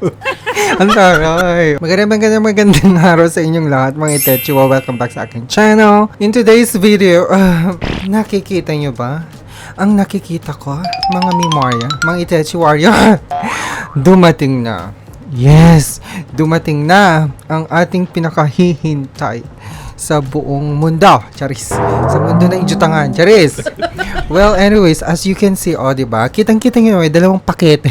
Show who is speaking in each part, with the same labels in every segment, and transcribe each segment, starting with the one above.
Speaker 1: Ang taray. Magandang magandang magandang araw sa inyong lahat mga Itechiwa. Welcome back sa aking channel. In today's video, ah, nakikita nyo ba? Ang nakikita ko, mga Mimaria, mga Itechi Warrior, dumating na. Yes, dumating na ang ating pinakahihintay sa buong mundo. Charis. Sa mundo ng Ijutangan. Charis. Well, anyways, as you can see, oh, di ba? Kitang-kita nyo, may dalawang pakete.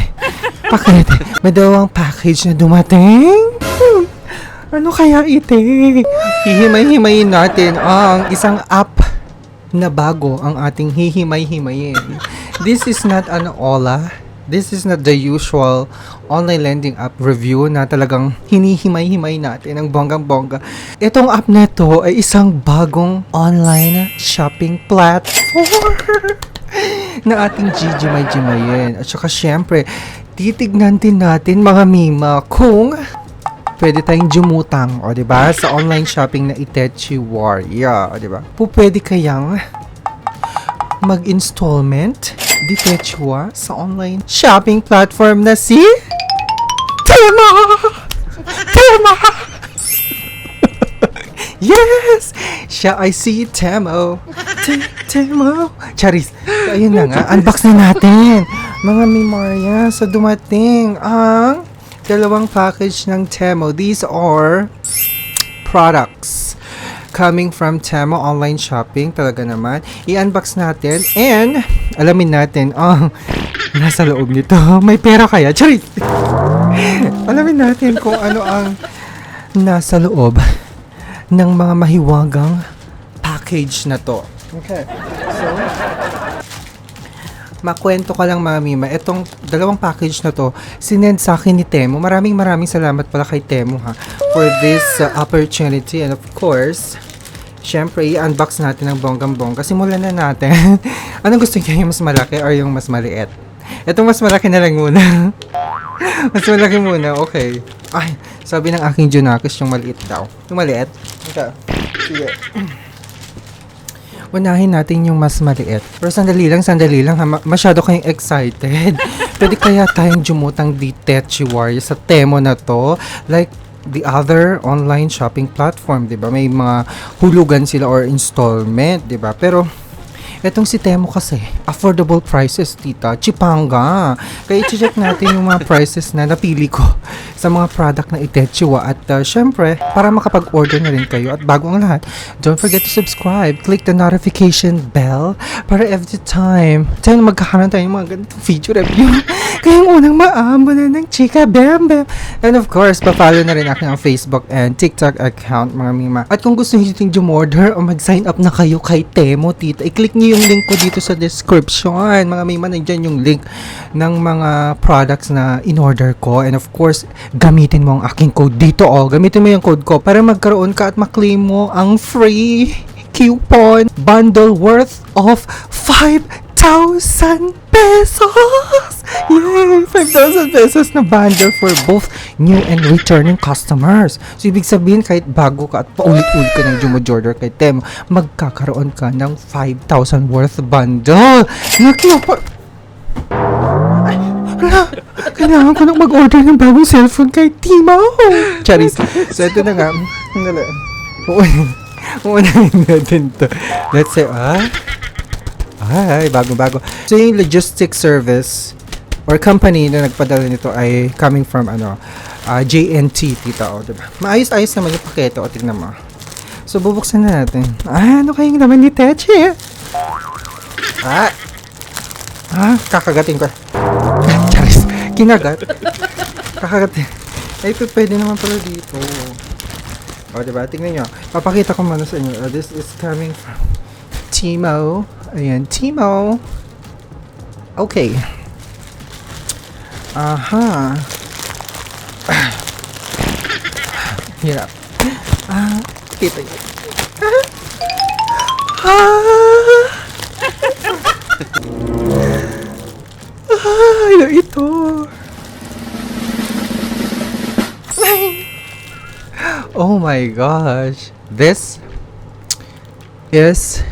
Speaker 1: Pakete. May dalawang package na dumating. Hmm. Ano kaya ite? Hihimay-himayin natin ang isang app na bago ang ating hihimay-himayin. This is not an Ola. This is not the usual online lending app review na talagang hinihimay-himay natin ang bonggang-bongga. Itong app na to ay isang bagong online shopping platform na ating gigimay-gimayin. At saka syempre, titignan din natin mga mima kung pwede tayong jumutang, o ba? Sa online shopping na Itechi Warrior, o ba? Po pwede kayang mag-installment di sa online shopping platform na si Temo! Temo! yes! Siya ay si Temo. Te- Temo. Charis. Ayun na nga. Unbox na natin. Mga Mimaria, sa dumating ang dalawang package ng Temo. These are products coming from Temo online shopping talaga naman. I-unbox natin and alamin natin ang nasa loob nito. May pera kaya? Charit! alamin natin kung ano ang nasa loob ng mga mahiwagang package na to. Okay. So, makwento ka lang mga Mima, itong dalawang package na to, sinend sa akin ni Temo. Maraming maraming salamat pala kay Temo ha, for this uh, opportunity. And of course, syempre, i-unbox natin ang bonggang-bongga. Simulan na natin. Anong gusto niyo, yung mas malaki or yung mas maliit? Itong mas malaki na lang muna. mas malaki muna, okay. Ay, sabi ng aking Junakis yung maliit daw. Yung maliit? Okay. Sige. Unahin natin yung mas maliit. Pero sandali lang, sandali lang ha. Ma- Masyado kayong excited. Pwede kaya tayong jumutang di Techi Warrior sa Temo na to? Like, the other online shopping platform, 'di ba? May mga hulugan sila or installment, 'di ba? Pero Etong si Temo kasi, affordable prices, tita. Chipanga. Kaya i-check natin yung mga prices na napili ko sa mga product na Itechiwa. At uh, syempre, para makapag-order na rin kayo. At bago ang lahat, don't forget to subscribe. Click the notification bell para every time tayo na magkakaroon tayo ng mga ganitong video review. Kayong unang maamo na ng chika bam bam. And of course, pa-follow na rin aking ang Facebook and TikTok account, mga mima. At kung gusto niyo yung jumorder o mag-sign up na kayo kay Temo, tita, i-click niyo yung link ko dito sa description. Mga mima, nandyan yung link ng mga products na in-order ko. And of course, gamitin mo ang aking code dito. Oh, gamitin mo yung code ko para magkaroon ka at maklaim mo ang free coupon bundle worth of 5,000 pesos! Yay! 5,000 pesos na bundle for both new and returning customers. So, ibig sabihin, kahit bago ka at paulit-ulit ka ng jumojorder kay Temo, magkakaroon ka ng 5,000 worth bundle. Nakiyo pa... Ay, Hala, kailangan ko nang mag-order ng bagong cellphone kay Timo. Charis. So, ito na nga. Uunahin uunahin natin to. Let's say, ah, ay, bago-bago. So, yung logistic service or company na nagpadala nito ay coming from ano, ah, JNT, tita, o, diba? Maayos-ayos naman yung paketo, o, tignan mo. So, bubuksan na natin. Ah, ano kayong naman ni Teche? Ah, ah, kakagating ko. Charis, kinagat. Kakagating. Ay, pwede naman pala dito. O, diba? Tingnan nyo. Papakita ko muna sa inyo. Uh, this is coming from Timo. Ayan, Timo. Okay. Aha. Hirap. Ah, kita nyo. Ah! Ah, ano ito? Oh my gosh. This is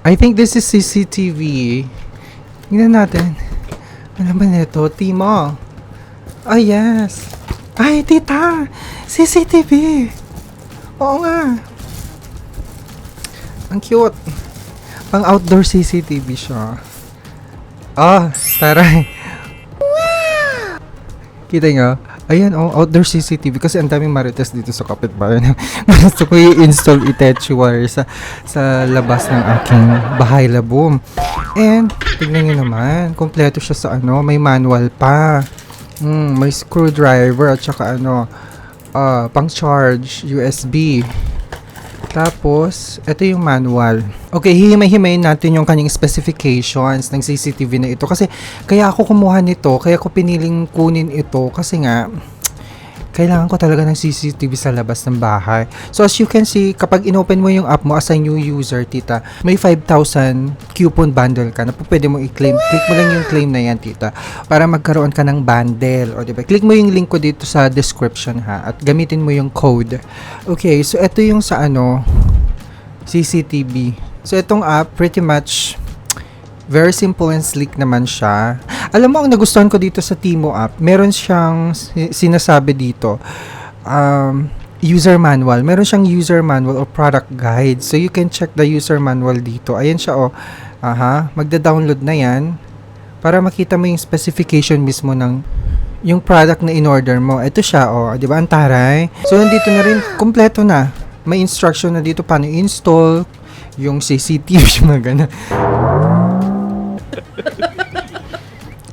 Speaker 1: I think this is CCTV. Tingnan natin. Ano ba nito? Timo. Ah, yes. Ay, tita! CCTV! Oo nga. Ang cute. Pang outdoor CCTV siya. Ah, taray. Wow! Kita nyo? Ayan, oh, outdoor CCTV kasi ang daming marites dito sa kapitbahay. Gusto ko i-install Itachi wire sa, sa labas ng aking bahay labom. And, tignan nyo naman, kompleto siya sa ano, may manual pa. Mm, may screwdriver at saka ano, ah, pang charge, USB. Tapos, ito yung manual. Okay, hihimay-himayin natin yung kanyang specifications ng CCTV na ito. Kasi, kaya ako kumuha nito, kaya ko piniling kunin ito kasi nga, kailangan ko talaga ng CCTV sa labas ng bahay. So, as you can see, kapag inopen mo yung app mo as a new user, tita, may 5,000 coupon bundle ka na po pwede mo i-claim. Click mo lang yung claim na yan, tita, para magkaroon ka ng bundle. O, diba? Click mo yung link ko dito sa description, ha? At gamitin mo yung code. Okay, so ito yung sa ano, CCTV. So, itong app, pretty much, very simple and sleek naman siya. Alam mo, ang nagustuhan ko dito sa Timo app, meron siyang si- sinasabi dito, um, user manual. Meron siyang user manual or product guide. So, you can check the user manual dito. Ayan siya, oh. Aha, magda-download na yan para makita mo yung specification mismo ng yung product na in-order mo. Ito siya, oh. Di ba? Ang taray. So, nandito na rin, kompleto na. May instruction na dito paano install, yung CCTV, yung mga ganun.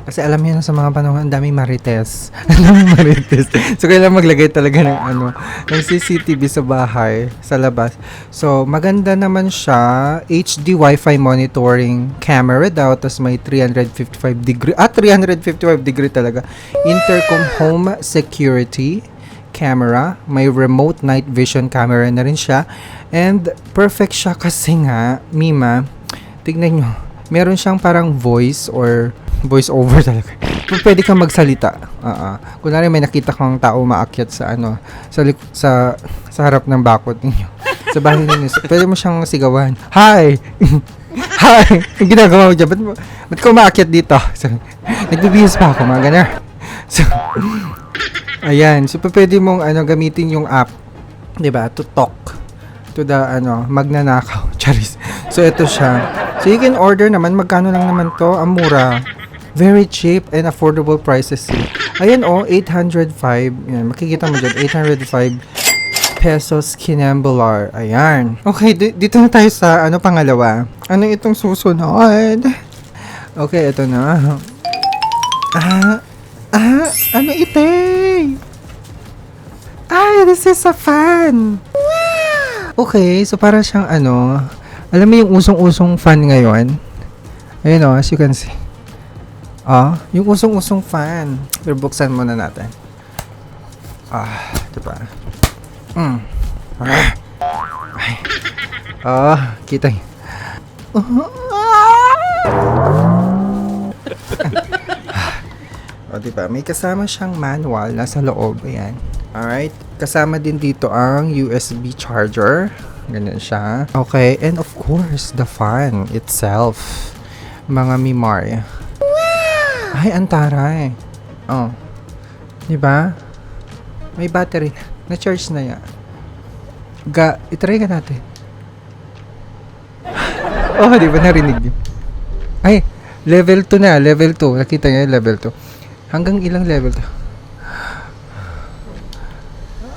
Speaker 1: Kasi alam niyo na sa mga panahon, ang daming marites. Ang daming marites. So, kailangan maglagay talaga ng ano, ng CCTV sa bahay, sa labas. So, maganda naman siya. HD Wi-Fi monitoring camera daw. Tapos may 355 degree. Ah, 355 degree talaga. Intercom home security camera. May remote night vision camera na rin siya. And perfect siya kasi nga, Mima, tignan nyo, meron siyang parang voice or voice over talaga. Pwede kang magsalita. Ah, uh Kunwari may nakita kang tao maakyat sa ano, sa lik- sa sa harap ng bakod ninyo. Sa bahay ninyo. Pwede mo siyang sigawan. Hi! Hi! Ang ginagawa mo dyan? Ba't, ba't ka umaakyat dito? So, nagbibihis pa ako, mga ganun. So, ayan. So, pwede mong ano, gamitin yung app, di ba, to talk to the ano, magnanakaw. Charis. So ito siya. So you can order naman magkano lang naman to? Ang mura. Very cheap and affordable prices. eh. Ayan oh, 805. Yan, makikita mo dyan, 805 pesos kinambular. Ayan. Okay, di- dito na tayo sa ano pangalawa. Ano itong susunod? Okay, ito na. Ah, ah, ano ite? Ah, this is a fan. Okay, so para siyang ano, alam mo yung usong-usong fan ngayon? Ayun o, as you can see. Ah, yung usong-usong fan. Pero buksan muna natin. Ah, diba? Mm. Ah. Ay. Ah, kita niyo. O, diba? May kasama siyang manual nasa loob. Ayan. Alright. Kasama din dito ang USB charger. Ganyan siya. Okay. And of course, the fan itself. Mga Mimar. Ay, antaray. Oh. Diba? May battery. Na-charge na yan. Ga, itry ka natin. oh, di ba narinig niyo? Ay, level 2 na, level 2. Nakita yung level 2. Hanggang ilang level to?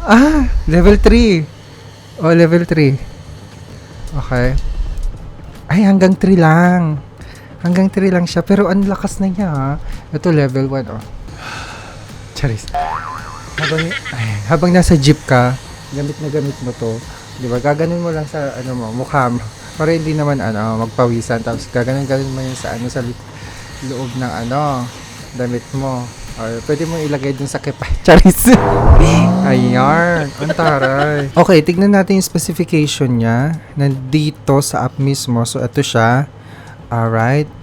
Speaker 1: Ah, level 3. Oh, level 3. Okay. Ay, hanggang 3 lang. Hanggang 3 lang siya. Pero ang lakas na niya, ha? Ito, level 1, oh. Charis. Habang, ay, habang nasa jeep ka, gamit na gamit mo to. Di ba? Gaganon mo lang sa, ano mo, mukha mo. Para hindi naman, ano, magpawisan. Tapos, gaganon-ganon mo yun sa, ano, sa loob ng, ano, damit mo. Or pwede mo ilagay dun sa kipa. Charis. Ayan. Ang taray. Okay, tignan natin yung specification niya. Nandito sa app mismo. So, ito siya. Alright.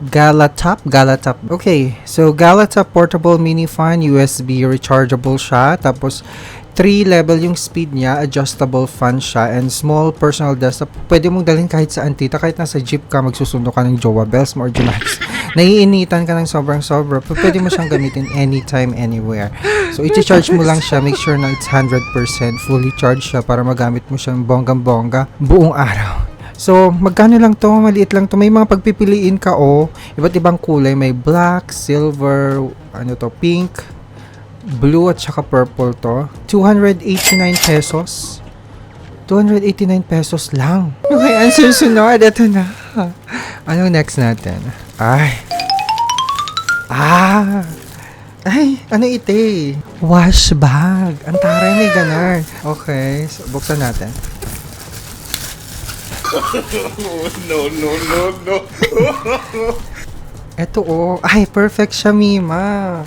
Speaker 1: Galatop, Galatop. Okay, so Galatop portable mini fan, USB rechargeable siya. Tapos 3 level yung speed niya, adjustable fan siya, and small personal desktop. Pwede mong dalhin kahit saan tita, kahit nasa jeep ka, magsusundo ka ng Jowa Bells mo or Junax. Naiinitan ka ng sobrang sobra, pwede mo siyang gamitin anytime, anywhere. So, i-charge mo lang siya, make sure na it's 100% fully charged siya para magamit mo siyang bonggang-bongga buong araw. So, magkano lang to? Maliit lang to. May mga pagpipiliin ka, oh. Iba't ibang kulay. May black, silver, ano to, pink, blue, at saka purple to. 289 pesos. 289 pesos lang. Okay, ang susunod. Ito na. Anong next natin? Ay. Ah. Ay, ano ito eh? Wash bag. Ang taray may ganun. Okay, so buksan natin.
Speaker 2: no, no, no, no.
Speaker 1: Eto oh. Ay, perfect siya, Mima.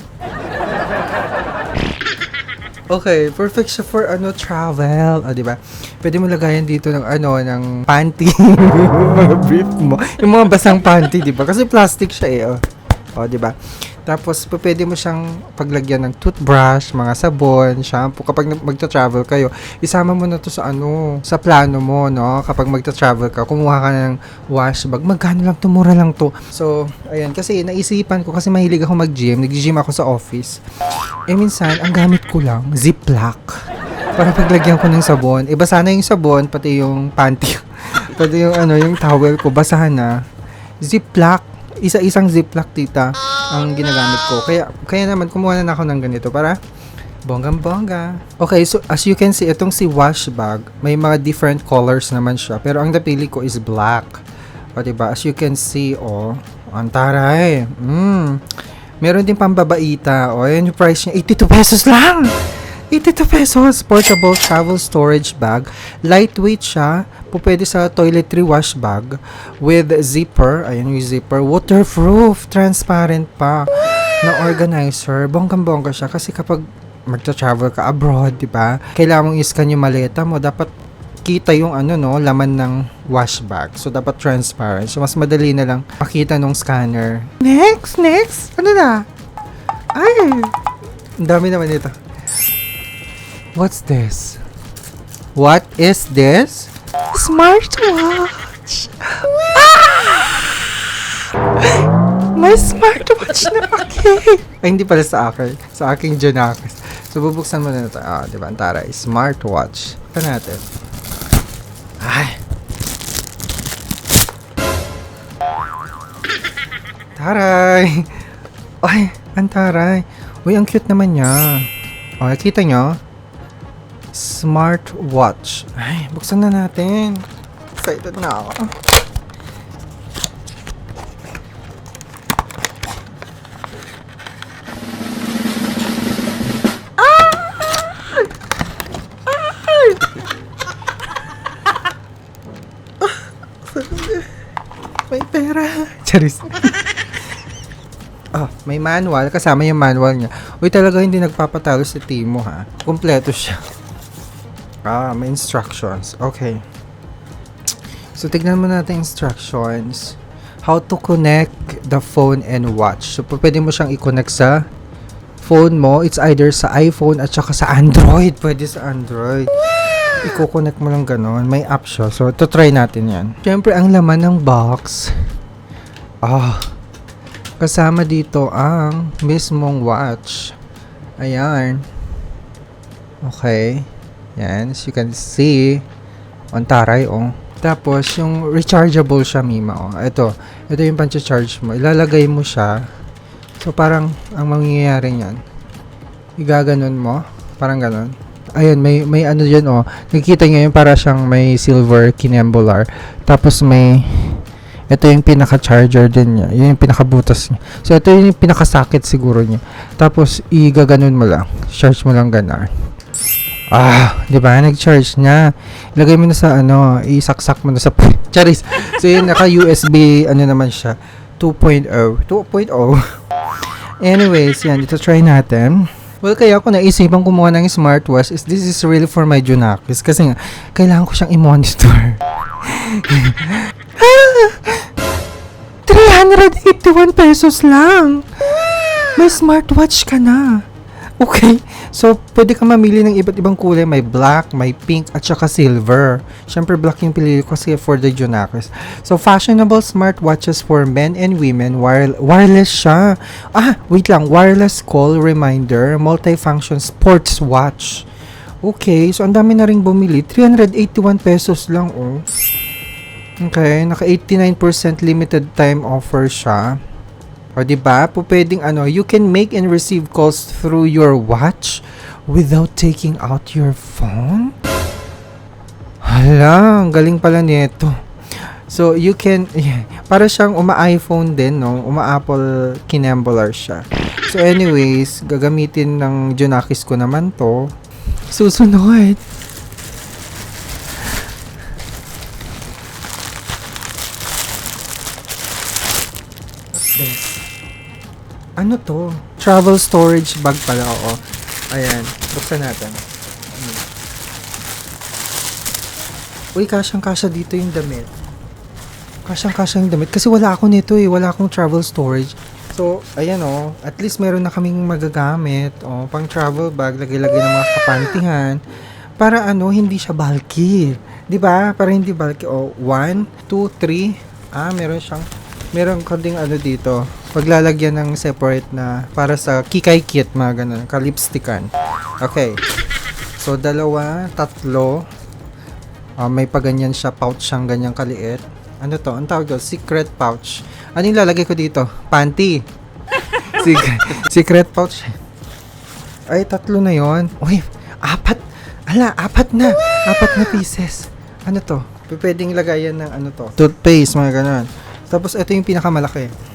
Speaker 1: Okay, perfect siya for ano, travel. O, di ba? Pwede mo lagayan dito ng ano, ng panty. mga brief mo. Yung mga basang panty, di ba? Kasi plastic siya eh, oh. O, di ba? Tapos, pwede mo siyang paglagyan ng toothbrush, mga sabon, shampoo. Kapag magta-travel kayo, isama mo na to sa ano, sa plano mo, no? Kapag magta-travel ka, kumuha ka ng wash bag. Magkano lang to? Mura lang to. So, ayan. Kasi naisipan ko, kasi mahilig ako mag-gym. Nag-gym ako sa office. Eh, minsan, ang gamit ko lang, ziplock. Para paglagyan ko ng sabon. Eh, basa na yung sabon, pati yung panty. pati yung ano, yung towel ko, basahan na. Ziplock isa-isang ziplock tita ang ginagamit ko. Kaya kaya naman kumuha na ako ng ganito para bonggang bongga. Okay, so as you can see, itong si wash bag, may mga different colors naman siya. Pero ang napili ko is black. O diba? As you can see, oh, ang taray. Mm. Meron din pambabaita. O, yan yung price niya. 82 pesos lang! 82 pesos. Portable travel storage bag. Lightweight siya. Po pwede sa toiletry wash bag. With zipper. Ayan yung zipper. Waterproof. Transparent pa. Na organizer. Bonggang-bongga siya. Kasi kapag magta-travel ka abroad, di ba? Kailangan mong i-scan yung maleta mo. Dapat kita yung ano no, laman ng wash bag. So, dapat transparent. So, mas madali na lang makita nung scanner. Next! Next! Ano na? Ay! Ang dami naman ito. What's this? What is this? Smartwatch! Ah! May smartwatch na pake! Ay, hindi pala sa akin. Sa aking Janakis. So, bubuksan mo na ito. Ah, di ba? Ang taray. Smartwatch. Ito natin. Ay! Taray! Ay, ang taray. Uy, ang cute naman niya. O, nakita nyo? Smartwatch. Ay, buksan na natin. Excited na ako. May pera. Charis. Ah, may manual. Kasama yung manual niya. Uy, talaga hindi nagpapatalo si Timo, ha? Kompleto siya. Ah, may instructions. Okay. So, tignan mo natin instructions. How to connect the phone and watch. So, pwede mo siyang i-connect sa phone mo. It's either sa iPhone at saka sa Android. Pwede sa Android. Iko-connect mo lang ganon. May app siya. So, to try natin yan. Siyempre, ang laman ng box. Ah. Kasama dito ang mismong watch. Ayan. Okay. Yan. As you can see. On taray, oh. Tapos, yung rechargeable siya, Mima, oh. Ito. Ito yung pancha-charge mo. Ilalagay mo siya. So, parang, ang mangyayari niyan. Igaganon mo. Parang ganon. Ayun, may, may ano dyan, oh. Nakikita nyo yun, para siyang may silver kinembular. Tapos, may, ito yung pinaka-charger din niya. Yun yung pinaka-butas niya. So, ito yung pinaka-socket siguro niya. Tapos, igaganon mo lang. Charge mo lang ganar. Ah, di ba? Nag-charge niya. Ilagay mo na sa ano, isaksak mo na sa Charis. So, yun, naka-USB, ano naman siya. 2.0. 2.0. Anyways, yan. Ito try natin. Well, kaya ako naisipan kumuha ng smartwatch is this is really for my Junakis. Kasi nga, kailangan ko siyang i-monitor. 381 pesos lang. May smartwatch ka na. Okay, So, pwede ka mamili ng iba't ibang kulay. May black, may pink, at saka silver. Siyempre, black yung pinili ko kasi for the Junakers. So, fashionable smartwatches for men and women. Wire- wireless siya. Ah, wait lang. Wireless call reminder. Multifunction sports watch. Okay, so ang dami na rin bumili. 381 pesos lang, oh. Okay, naka 89% limited time offer siya. O di ba? Pwedeng ano, you can make and receive calls through your watch without taking out your phone? Hala, ang galing pala nito. So, you can, para siyang uma-iPhone din, no? Uma-Apple kinembler siya. So, anyways, gagamitin ng Junakis ko naman to. Susunod. Ano to? Travel storage bag pala, oo. Ayan, buksan natin. Uy, kasyang-kasya dito yung damit. Kasyang-kasya yung damit. Kasi wala ako nito eh. Wala akong travel storage. So, ayan oh. At least meron na kaming magagamit. Oh, pang travel bag, lagay-lagay ng mga kapantingan. Para ano, hindi siya bulky. 'Di ba? Para hindi bulky. Oh, one, two, three. Ah, meron siyang meron ko ding ano dito. Paglalagyan ng separate na para sa kikay kit, mga ganun. Kalipstickan. Okay. So, dalawa, tatlo. Ah, may paganyan siya, pouch siyang ganyang kaliit. Ano to? Ang tawag doon? Secret pouch. Ano yung lalagay ko dito? Panty. Secret, secret pouch. Ay, tatlo na yon. Uy, apat. Ala, apat na. Apat na pieces. Ano to? Pwedeng lagayan ng ano to? Toothpaste, mga ganun. Tapos, ito yung pinakamalaki.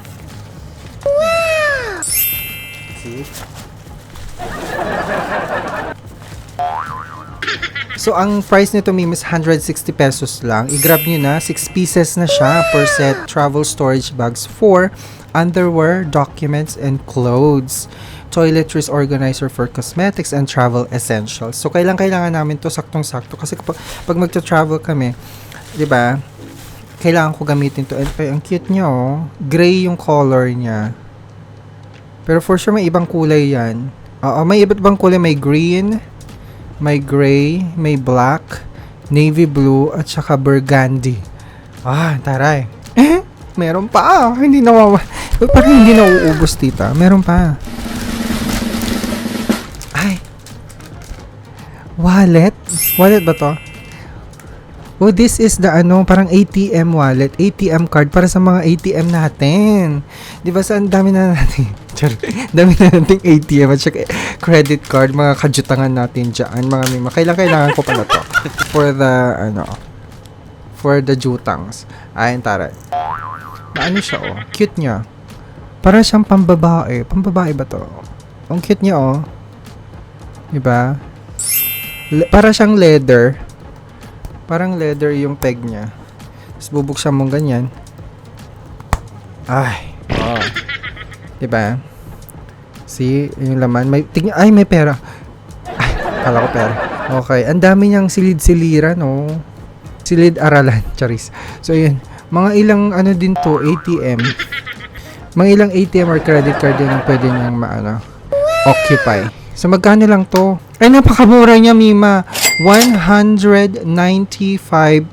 Speaker 1: So, ang price nito, mim, is 160 pesos lang. I-grab nyo na. 6 pieces na siya per set travel storage bags for underwear, documents, and clothes. Toiletries organizer for cosmetics and travel essentials. So, kailang kailangan namin to saktong-sakto. Kasi kapag pag magta-travel kami, di ba, kailangan ko gamitin to. And, ay, ang cute niya, oh. Gray yung color niya. Pero for sure, may ibang kulay yan. Oo, may iba't ibang kulay. May green, may gray, may black, navy blue, at saka burgundy. Ah, taray. Eh, meron pa. Hindi nawawa. Parang hindi nauubos, tita. Meron pa. Ay. Wallet? Wallet ba to? Oh, this is the ano, parang ATM wallet, ATM card para sa mga ATM natin. 'Di ba sa ang dami na natin. Char, dami na nating ATM at saka credit card, mga kajutangan natin diyan, mga mima. Kailangan kailangan ko pala to for the ano, for the jutangs. Ayun tara. Ano siya oh? Cute niya. Para siyang pambabae. Pambabae ba to? Ang cute niya oh. 'Di ba? Le- para siyang leather. Parang leather yung peg niya. Tapos bubuksan mong ganyan. Ay. Wow. Diba? See, yung laman. May, tingnan, ay, may pera. Ay, kala ko pera. Okay. Ang dami niyang silid-siliran, no? Silid-aralan. Charis. So, yun. Mga ilang, ano din to, ATM. Mga ilang ATM or credit card din ang pwede niyang maano, occupy. So, magkano lang to? Ay, napakamura niya, Mima. 195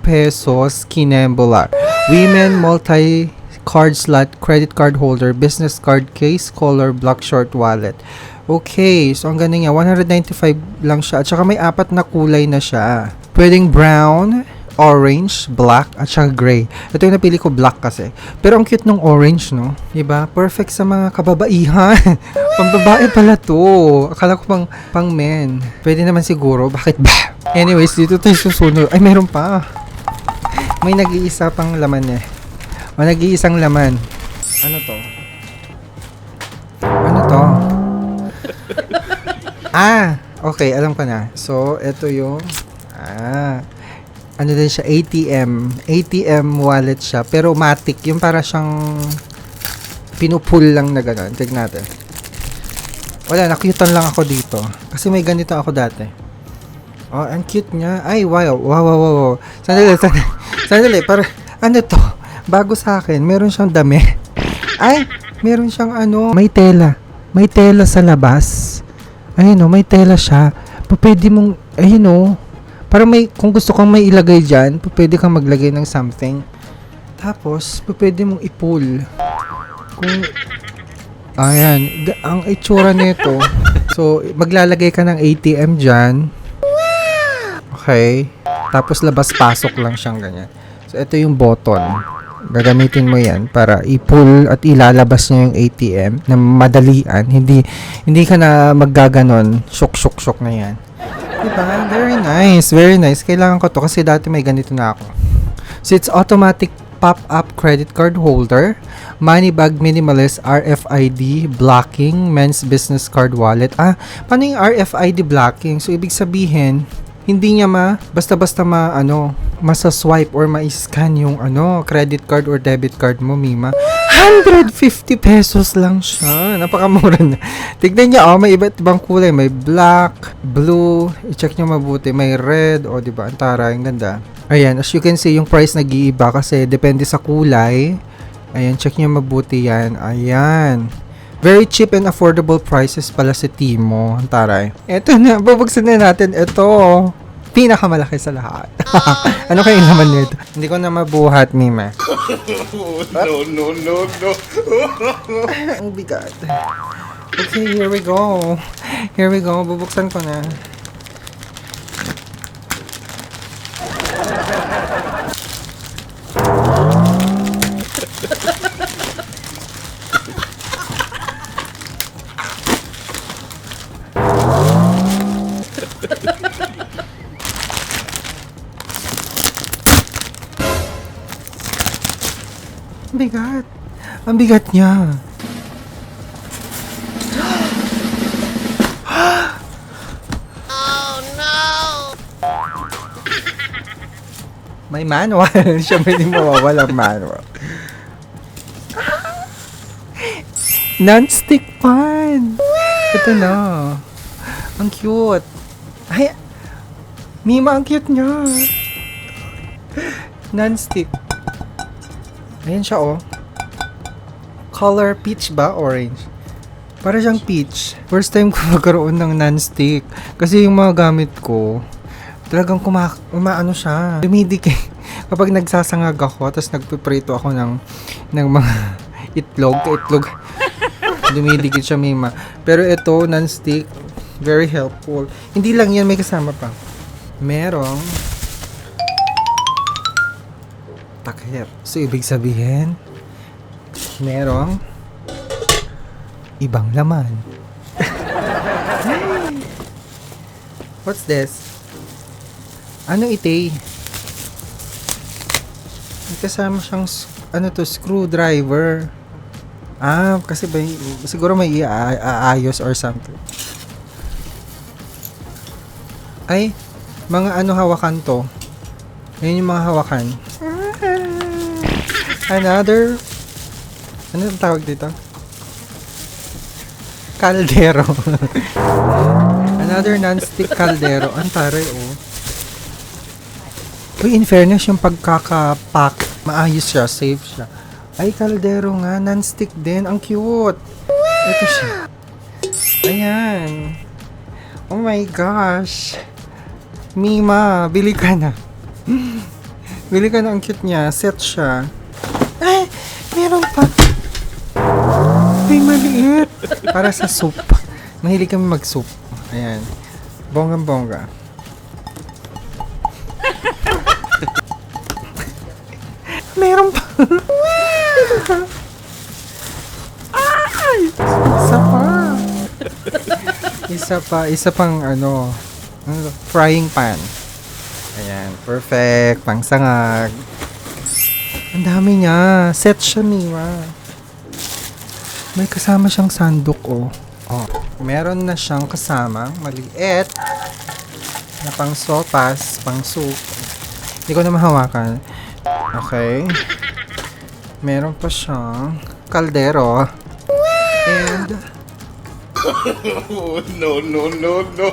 Speaker 1: pesos kinembula. Women multi card slot, credit card holder, business card case, color, black short wallet. Okay, so ang galing niya, 195 lang siya. At saka may apat na kulay na siya. Pwedeng brown, orange, black, at saka gray. Ito yung napili ko black kasi. Pero ang cute ng orange, no? Diba? Perfect sa mga kababaihan. Pambabae pala to. Akala ko pang, pang men. Pwede naman siguro. Bakit ba? Anyways, dito tayo susunod. Ay, meron pa. May nag-iisa pang laman eh. O, nag-iisang laman. Ano to? Ano to? ah! Okay, alam ko na. So, ito yung... Ah ano din siya, ATM. ATM wallet siya. Pero matic. Yung para siyang pinupull lang na gano'n. Tignan natin. Wala, nakyutan lang ako dito. Kasi may ganito ako dati. Oh, ang cute niya. Ay, wow. Wow, wow, wow. wow. Sandali, sandali. Sandali, para, ano to? Bago sa akin, meron siyang dami. Ay, meron siyang ano, may tela. May tela sa labas. Ayun o, may tela siya. Pa- Pwede mong, ayun o. Parang may, kung gusto kang may ilagay dyan, pa- pwede kang maglagay ng something. Tapos, pa- pwede mong i-pull. Kung, ayan, ang itsura nito. so, maglalagay ka ng ATM dyan. Okay. Tapos, labas-pasok lang siyang ganyan. So, ito yung button. Gagamitin mo yan para i-pull at ilalabas niya yung ATM na madalian. Hindi, hindi ka na maggaganon. Shok-shok-shok na yan. Diba? Very nice. Very nice. Kailangan ko to kasi dati may ganito na ako. So, it's automatic pop-up credit card holder, money bag minimalist RFID blocking, men's business card wallet. Ah, paano yung RFID blocking? So, ibig sabihin, hindi niya ma, basta-basta ma, ano, masa-swipe or ma-scan yung, ano, credit card or debit card mo, Mima. 150 pesos lang siya. Napakamura na. Tignan niya, oh, may iba't ibang kulay. May black, blue, i-check niyo mabuti. May red, oh, di ba? Ang tara, ang ganda. Ayan, as you can see, yung price nag-iiba kasi depende sa kulay. Ayan, check niyo mabuti yan. Ayan. Very cheap and affordable prices pala sa Timo. Ang taray. Eto na, babagsan na natin. Ito, pinakamalaki sa lahat. ano kayo naman nito? Hindi ko na mabuhat, Mima.
Speaker 2: no, no, no, no.
Speaker 1: Ang bigat. Okay, here we go. Here we go. Bubuksan ko na. Ang bigat. Ang bigat niya. May manual. Siyempre hindi mawawala manual. Non-stick pan. Ito na. Ang cute. Ay, Mima, ang cute niya. Non-stick. Ayan siya, oh. Color peach ba? Orange. Para siyang peach. First time ko magkaroon ng non-stick. Kasi yung mga gamit ko, talagang kuma umaano siya. Dumidikit. Kapag nagsasangag ako, tapos nagpiprito ako ng, ng mga itlog, itlog, dumidikit siya, Mima. Pero ito, non-stick, very helpful. Hindi lang yan, may kasama pa. Merong takip. So, ibig sabihin, merong ibang laman. What's this? Ano ite? May kasama siyang, ano to, screwdriver. Ah, kasi ba, siguro may ia- aayos or something. Ay, mga ano hawakan to. Ayun yung mga hawakan. Another, ano ang tawag dito? Kaldero. Another non-stick kaldero. Ang taray, oh. Uy, in fairness, yung pagkakapak, maayos siya, safe siya. Ay, kaldero nga, non-stick din. Ang cute. Ito siya. Ayan. Oh my gosh. Mima, bili ka na. bili ka na, ang cute niya. Set siya. Meron pa. May maliit. Para sa soup. Mahilig kami mag-soup. Ayan. Bonggang-bongga. Meron pa. Ay! Isa pa. Isa pa. Isa pang ano, ano frying pan. Ayan. Perfect. Pangsangag. Ang dami niya. Set siya, Mima. May kasama siyang sandok, oh. Oh. Meron na siyang kasamang maliit na pang sopas, pang soup. Hindi ko na mahawakan. Okay. Meron pa siyang kaldero. And
Speaker 2: Oh, no, no, no, no.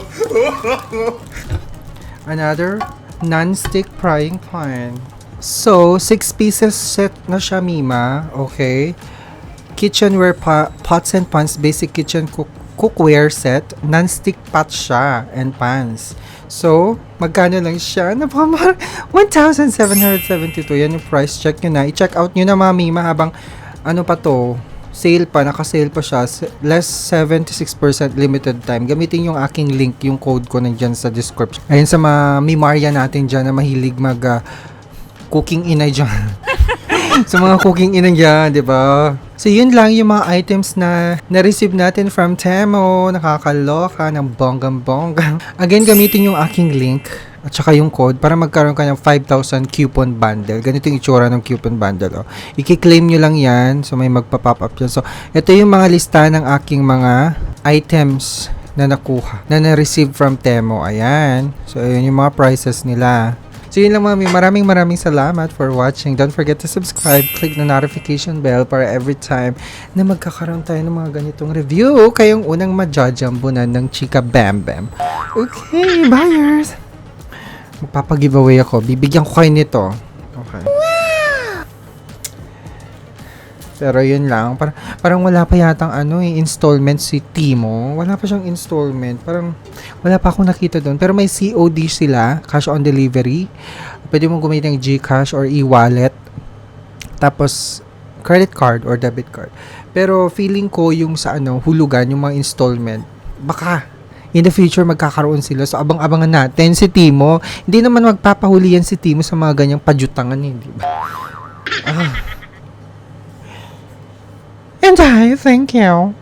Speaker 1: another non-stick frying pan. So, six pieces set na siya, Mima. Okay. Kitchenware pa- pots and pans, basic kitchen cook cookware set. Non-stick pot siya and pans. So, magkano lang siya? Napakamahal. 1,772. Yan yung price. Check nyo na. I-check out nyo na, mami, habang ano pa to, sale pa, naka-sale pa siya, less 76% limited time. Gamitin yung aking link, yung code ko nandyan sa description. Ayun sa mga mimarya natin dyan na mahilig mag ah, cooking inay dyan. sa mga cooking inay dyan, di ba? So, yun lang yung mga items na na-receive natin from Temo. Nakakaloka ng bonggang-bonggang. Again, gamitin yung aking link at saka yung code para magkaroon ka ng 5,000 coupon bundle. Ganito yung itsura ng coupon bundle. Oh. I-claim nyo lang yan. So, may magpa-pop up yan. So, ito yung mga lista ng aking mga items na nakuha, na na-receive from Temo. Ayan. So, yun yung mga prices nila. So, yun lang mami. Maraming maraming salamat for watching. Don't forget to subscribe. Click the notification bell para every time na magkakaroon tayo ng mga ganitong review, kayong unang majajambunan ng Chika Bam Bam. Okay, buyers! Magpapag-giveaway ako. Bibigyan ko kayo nito. Pero yun lang. Parang, parang wala pa yatang ano eh, installment si Timo. Wala pa siyang installment. Parang wala pa akong nakita doon. Pero may COD sila, cash on delivery. Pwede mong gumamit ng GCash or e-wallet. Tapos, credit card or debit card. Pero feeling ko yung sa ano, hulugan, yung mga installment, baka in the future magkakaroon sila. So, abang-abangan natin si Timo. Hindi naman magpapahuli yan si Timo sa mga ganyang pajutangan eh, di ba? Ah. And I thank you.